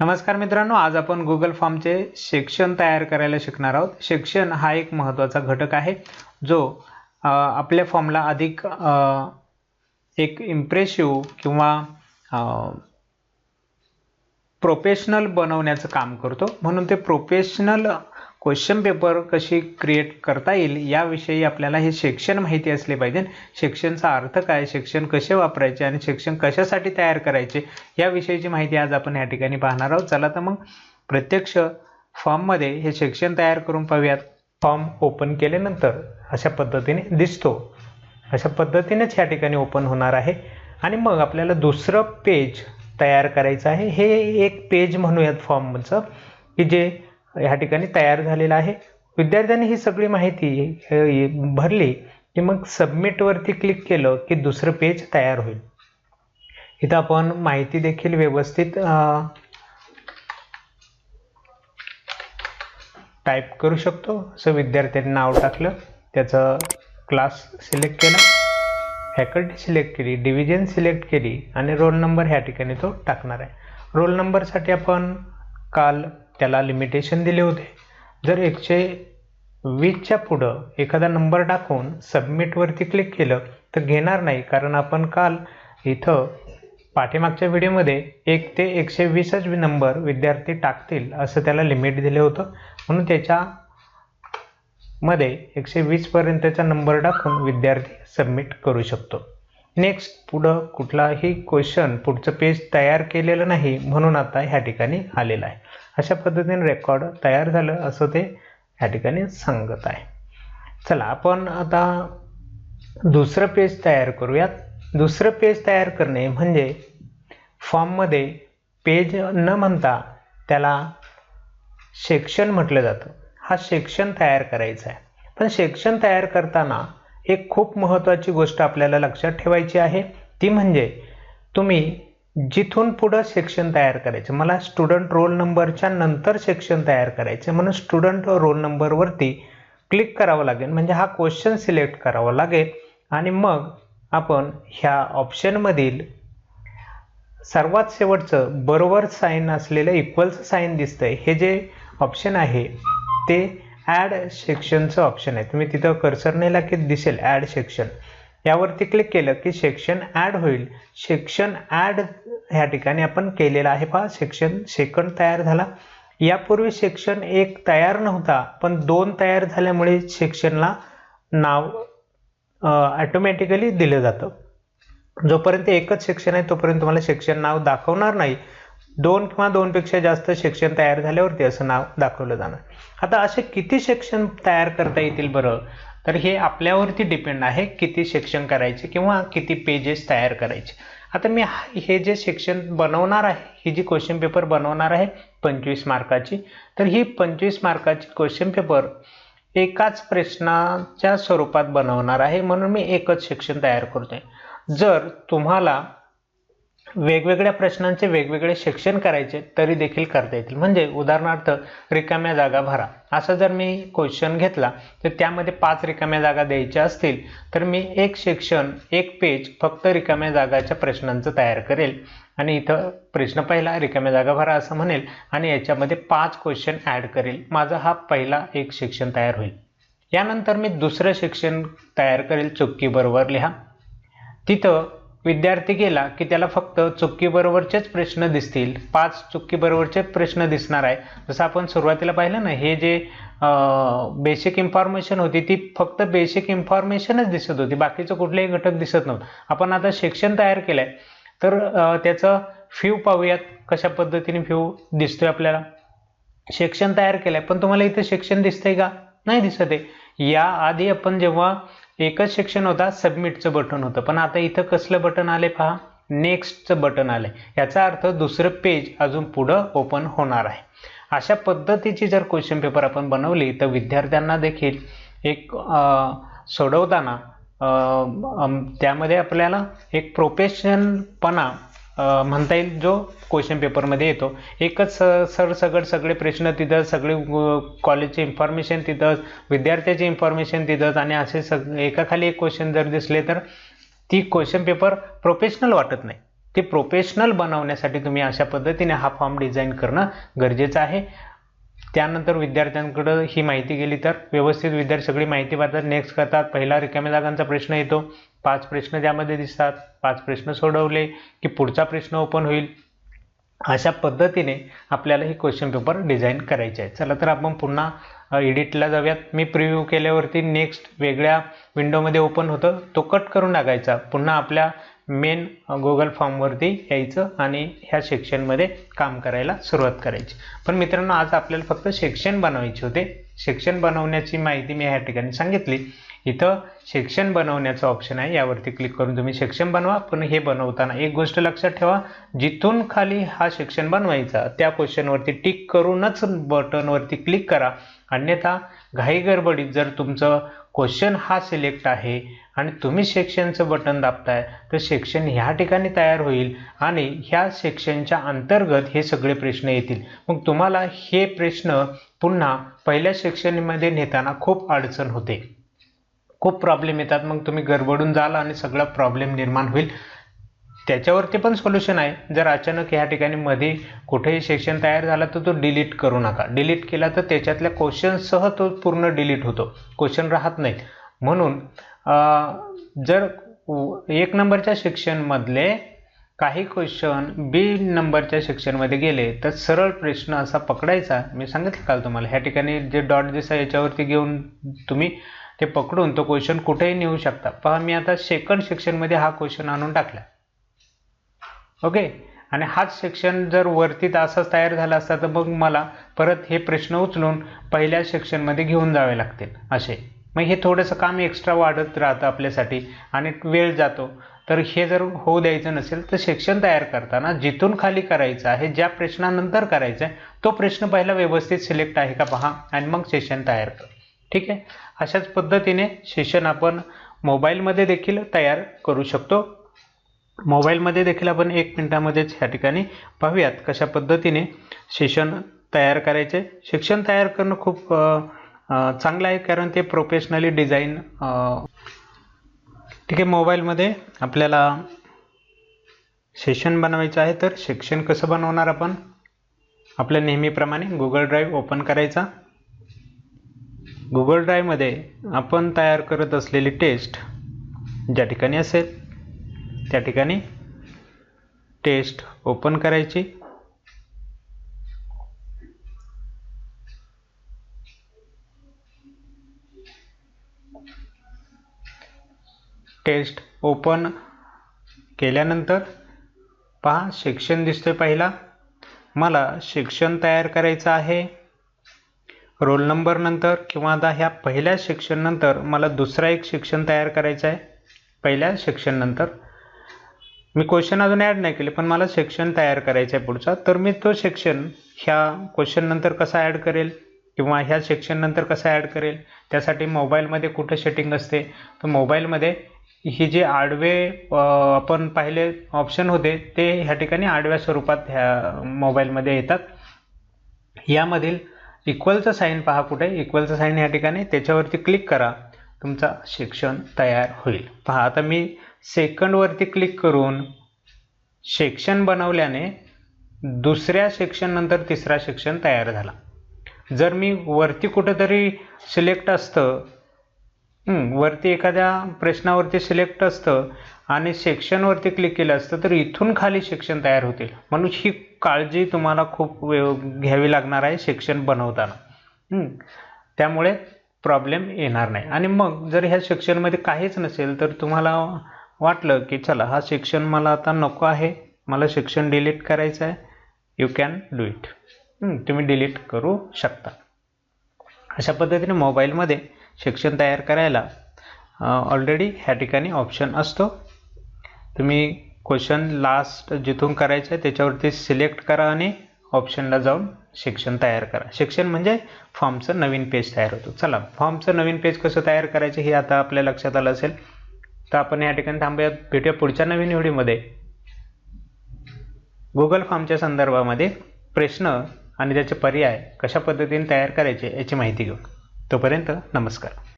नमस्कार मित्रांनो आज आपण गुगल फॉर्मचे सेक्शन तयार करायला शिकणार आहोत. सेक्शन हा एक महत्त्वाचा घटक आहे जो आपल्या फॉर्मला अधिक एक इम्प्रेसिव्ह किंवा प्रोफेशनल बनवण्याचं काम करतो. म्हणून ते प्रोफेशनल क्वेश्चन पेपर कशी क्रिएट करता येईल याविषयी आपल्याला हे शिक्षण माहिती असले पाहिजे. शिक्षणचा अर्थ काय? शिक्षण कसे वापरायचे आणि शिक्षण कशासाठी तयार करायचे? याविषयीची माहिती आज आपण या ठिकाणी पाहणार आहोत. चला तर मग प्रत्यक्ष फॉर्ममध्ये हे शिक्षण तयार करून पाहूयात. फॉर्म ओपन केल्यानंतर अशा पद्धतीने दिसतो. अशा पद्धतीनेच या ठिकाणी ओपन होणार आहे. आणि मग आपल्याला दुसरं पेज तयार करायचं आहे. हे एक पेज म्हणूयात फॉर्मचं की जे ह्या ठिकाणी तयार झालेला आहे. विद्यार्थ्यांनी ही सगळी माहिती भरली की मग सबमिटवरती क्लिक केलं की दुसरं पेज तयार होईल. इथं आपण माहिती देखील व्यवस्थित टाईप करू शकतो. असं विद्यार्थ्यांनी नाव टाकलं. त्याचं क्लास सिलेक्ट केला. फॅकल्टी सिलेक्ट केली डिव्हिजन सिलेक्ट केली आणि रोल नंबर ह्या ठिकाणी तो टाकणार आहे. रोल नंबरसाठी आपण काल त्याला लिमिटेशन दिले होते. जर एकशे वीसच्या पुढं एखादा नंबर टाकून सबमिटवरती क्लिक केलं तर घेणार नाही. कारण आपण काल इथं पाठीमागच्या व्हिडिओमध्ये एक ते एकशे वीसच नंबर विद्यार्थी टाकतील असं त्याला लिमिट दिलं होतं. म्हणून त्याच्या मध्ये एकशे वीसपर्यंतचा नंबर टाकून विद्यार्थी सबमिट करू शकतो. नेक्स्ट पुढं कुठलाही क्वेश्चन पुढचं पेज तयार केलेलं नाही म्हणून आता ह्या ठिकाणी आलेलं आहे. अशा पद्धतीने रेकॉर्ड तयार झालं असं ते या ठिकाणी सांगत आहे. चला आपण आता दुसरं पेज तयार करूयात. दुसरं पेज तयार करणे म्हणजे फॉर्ममध्ये पेज न म्हणता त्याला सेक्शन म्हटलं जातं. हा सेक्शन तयार करायचा आहे. पण सेक्शन तयार करताना एक खूप महत्त्वाची गोष्ट आपल्याला लक्षात ठेवायची आहे. ती म्हणजे तुम्ही जिथून पुढं सेक्शन तयार करायचं. मला स्टुडंट रोल नंबरच्या नंतर सेक्शन तयार करायचं. म्हणून स्टुडंट रोल नंबरवरती क्लिक करावं लागेल. म्हणजे हा क्वेश्चन सिलेक्ट करावा लागेल. आणि मग आपण ह्या ऑप्शनमधील सर्वात शेवटचं बरोबर साईन असलेलं इक्वलचं साईन दिसतंय. हे जे ऑप्शन आहे ते ॲड सेक्शनचं ऑप्शन आहे. तुम्ही तिथं कर्सर नेला की दिसेल ॲड सेक्शन यावरती क्लिक केलं की सेक्शन ॲड होईल. सेक्शन ॲड ह्या ठिकाणी आपण केलेलं आहे. पहा सेक्शन सेकंड तयार झाला. यापूर्वी सेक्शन एक तयार नव्हता पण दोन तयार झाल्यामुळे सेक्शनला नाव ॲटोमॅटिकली दिलं जातं. जोपर्यंत एकच सेक्शन आहे तोपर्यंत तुम्हाला सेक्शन नाव दाखवणार नाही. दोन किंवा दोनपेक्षा जास्त सेक्शन तयार झाल्यावरती असं नाव दाखवलं जाणार. आता असे किती सेक्शन तयार करता येतील बरं? तर हे आपल्यावरती डिपेंड आहे किती सेक्शन करायचे किंवा किती पेजेस तयार करायचे. आता मी हे जे सेक्शन बनवणार आहे ही जी क्वेश्चन पेपर बनवणार आहे पंचवीस मार्काची तर ही पंचवीस मार्काची क्वेश्चन पेपर एकाच प्रश्नाच्या स्वरूपात बनवणार आहे म्हणून मी एकच सेक्शन तयार करतोय. जर तुम्हाला वेगवेगळ्या प्रश्नांचे वेगवेगळे शिक्षण करायचे तरी देखील करता येतील. म्हणजे उदाहरणार्थ रिकाम्या जागा भरा. असं जर मी क्वेश्चन घेतला तर त्यामध्ये पाच रिकाम्या जागा द्यायच्या असतील तर मी एक शिक्षण एक पेज फक्त रिकाम्या जागाच्या प्रश्नांचं तयार करेल. आणि इथं प्रश्न पहिला रिकाम्या जागा भरा असं म्हणेल आणि याच्यामध्ये पाच क्वेश्चन ॲड करेल. माझा हा पहिला एक शिक्षण तयार होईल. यानंतर मी दुसरं शिक्षण तयार करेल चुक्की बरोबर लिहा. तिथं विद्यार्थी गेला की त्याला फक्त चुकीबरोबरचेच प्रश्न दिसतील. पाच चुकीबरोबरचे प्रश्न दिसणार आहे. जसं आपण सुरुवातीला पाहिलं ना हे जे बेसिक इन्फॉर्मेशन होती ती फक्त बेसिक इन्फॉर्मेशनच दिसत होती. बाकीचं कुठलेही घटक दिसत नव्हतं. आपण आता शिक्षण तयार केलं आहे तर त्याचं फ्यू पाहूयात. कशा पद्धतीने फ्यू दिसतोय आपल्याला? शिक्षण तयार केलं आहे पण तुम्हाला इथे शिक्षण दिसतंय का? नाही दिसत आहे. या आधी आपण जेव्हा एकच सेक्शन होता सबमिटचं बटन होतं. पण आता इथं कसलं बटन आले पहा? नेक्स्टचं बटन आलंय. याचा अर्थ दुसरं पेज अजून पुढं ओपन होणार आहे. अशा पद्धतीची जर क्वेश्चन पेपर आपण बनवली तर विद्यार्थ्यांना देखील एक सोडवताना त्यामध्ये आपल्याला एक प्रोफेशनलपणा म्हणता येईल जो क्वेश्चन पेपरमध्ये येतो. एकच स- सरसगट सगळे प्रश्न तिथं सगळे कॉलेजचे इन्फॉर्मेशन तिथंच विद्यार्थ्याचे इन्फॉर्मेशन तिथंच आणि असे सग एकाखाली एक क्वेश्चन जर दिसले तर ती क्वेश्चन पेपर प्रोफेशनल वाटत नाही. ते प्रोफेशनल बनवण्यासाठी तुम्ही अशा पद्धतीने हा फॉर्म डिझाईन करणं गरजेचं आहे. त्यानंतर विद्यार्थ्यांकडं ही माहिती गेली तर व्यवस्थित विद्यार्थी सगळी माहिती पाहतात. नेक्स्ट करतात. पहिला रिकाम्या जागांचा प्रश्न येतो. पाच प्रश्न त्यामध्ये दिसतात. पाच प्रश्न सोडवले की पुढचा प्रश्न ओपन होईल. अशा पद्धतीने आपल्याला हे क्वेश्चन पेपर डिझाईन करायचे आहे चला तर आपण पुन्हा एडिटला जाऊयात. मी प्रिव्ह्यू केल्यावरती नेक्स्ट वेगळ्या विंडोमध्ये ओपन होतं. तो कट करून टाकायचा. पुन्हा आपल्या मेन गुगल फॉर्मवरती यायचं आणि ह्या सेक्शनमध्ये काम करायला सुरुवात करायची. पण मित्रांनो आज आपल्याला फक्त सेक्शन बनवायचे होते. सेक्शन बनवण्याची माहिती मी ह्या ठिकाणी सांगितली. इथं सेक्शन बनवण्याचं ऑप्शन आहे. यावरती क्लिक करून तुम्ही सेक्शन बनवा. पण हे बनवताना एक गोष्ट लक्षात ठेवा. जिथून खाली हा सेक्शन बनवायचा त्या क्वेश्चनवरती टिक करूनच बटनवरती क्लिक करा. अन्यथा घाई गडबडीत जर तुमचं क्वेश्चन हा सिलेक्ट आहे आणि तुम्ही सेक्शनचं बटन दाबताय तर सेक्शन ह्या ठिकाणी तयार होईल आणि ह्या सेक्शनच्या अंतर्गत हे सगळे प्रश्न येतील. मग तुम्हाला हे प्रश्न पुन्हा पहिल्या सेक्शनमध्ये नेताना खूप अडचण होते. खूप प्रॉब्लेम येतात. मग तुम्ही गडबडून जाल आणि सगळा प्रॉब्लेम निर्माण होईल. त्याच्यावरती पण सोल्युशन आहे. जर अचानक ह्या ठिकाणी मध्ये कुठेही सेक्शन तयार झाला तर तो डिलीट करू नका. डिलीट केला तर त्याच्यातल्या क्वेश्चनसह तो पूर्ण डिलीट होतो. क्वेश्चन राहत नाहीत. म्हणून जर एक नंबरच्या सेक्शनमधले काही क्वेश्चन बी नंबरच्या सेक्शनमध्ये गेले तर सरळ प्रश्न असा पकडायचा. मी सांगितलं काल तुम्हाला ह्या ठिकाणी जे डॉट दिसा याच्यावरती घेऊन तुम्ही ते पकडून तो क्वेश्चन कुठेही नेऊ शकता. पहा मी आता सेकंड सेक्शनमध्ये हा क्वेश्चन आणून टाकला. ओके आणि हाच सेक्शन जर वरती असाच तयार झाला असता तर मग मला परत हे प्रश्न उचलून पहिल्या सेक्शनमध्ये घेऊन जावे लागतील. असे. मग हे थोडंसं काम एक्स्ट्रा वाढत राहतं आपल्यासाठी आणि वेळ जातो. तर हे जर होऊ द्यायचं नसेल तर सेक्शन तयार करताना जिथून खाली करायचं आहे ज्या प्रश्नानंतर करायचं आहे तो प्रश्न पहिला व्यवस्थित सिलेक्ट आहे का पहा आणि मग सेशन तयार कर. ठीक आहे? अशाच पद्धतीने सेशन आपण मोबाईलमध्ये देखील तयार करू शकतो. मोबाईलमध्ये देखील आपण एक मिनटामध्येच ह्या ठिकाणी पाहूयात कशा पद्धतीने सेशन तयार करायचे. शिक्षण तयार करणं खूप चांगलं आहे कारण ते प्रोफेशनली डिझाईन ठीक आहे मोबाईलमध्ये आपल्याला सेशन बनवायचं आहे तर शिक्षण कसं बनवणार आपण? आपल्या नेहमीप्रमाणे गुगल ड्राईव्ह ओपन करायचा. गुगल ड्राईव्हमध्ये आपण तयार करत असलेली टेस्ट ज्या ठिकाणी असेल त्या ठिकाणी टेस्ट ओपन करायची. टेस्ट ओपन केल्यानंतर पहा सेक्शन दिसतोय पहिला. मला सेक्शन तयार करायचं आहे. रोल नंबर नंतर किंवा आता ह्या पहिल्या सेक्शन नंतर मला दुसरा एक सेक्शन तयार करायचा आहे. पहिल्या सेक्शन नंतर. मी क्वेश्चन अजून ॲड नाही केले पण मला सेक्शन तयार करायचं आहे पुढचा. तर मी तो सेक्शन ह्या क्वेश्चन नंतर कसा ॲड करेल किंवा ह्या सेक्शन नंतर कसा ॲड करेल त्यासाठी मोबाईलमध्ये कुठं सेटिंग असते? तर मोबाईलमध्ये ही जे आडवे आपण पाहिले ऑप्शन होते ते ह्या ठिकाणी आडव्या स्वरूपात ह्या मोबाईलमध्ये येतात. यामधील इक्वलचं साईन पहा कुठे? इक्वलचं साईन ह्या ठिकाणी. त्याच्यावरती क्लिक करा. तुमचा सेक्शन तयार होईल. पहा आता मी सेकंडवरती क्लिक करून सेक्शन बनवल्याने दुसऱ्या सेक्शननंतर तिसरा सेक्शन तयार झाला. जर मी वरती कुठंतरी सिलेक्ट असतं वरती एखाद्या प्रश्नावरती सिलेक्ट असतं आणि सेक्शनवरती क्लिक केलं असतं तर इथून खाली सेक्शन तयार होतील. म्हणून ही काळजी तुम्हाला खूप घ्यावी लागणार आहे सेक्शन बनवताना. त्यामुळे प्रॉब्लेम येणार नाही. आणि मग जर ह्या सेक्शनमध्ये काहीच नसेल तर तुम्हाला वाटलं की चला, हा सेक्शन मला आता नको आहे. मला सेक्शन डिलीट आहे. यू कॅन डू इट तुम्ही डिलीट करू शकता. अशा पद्धतीने मोबाईलमध्ये सेक्शन तयार करायला ऑलरेडी ह्या ठिकाणी ऑप्शन असतो. तुम्ही क्वेश्चन लास्ट जिथून करायचं आहे, त्याच्यावरती सिलेक्ट करा आणि ऑप्शनला जाऊन सेक्शन तयार करा. सेक्शन म्हणजे फॉर्मचं नवीन पेज तयार होतो. चला फॉर्मचं नवीन पेज कसं तयार करायचं हे आता आपल्या लक्षात आलं तर आपण या ठिकाणी थांबूया भेटूया पुढच्या नवीन व्हिडिओमध्ये. गुगल फॉर्मच्या संदर्भामध्ये प्रश्न आणि त्याचे पर्याय कशा पद्धतीने तयार करायचे याची माहिती घेऊ तोपर्यंत नमस्कार.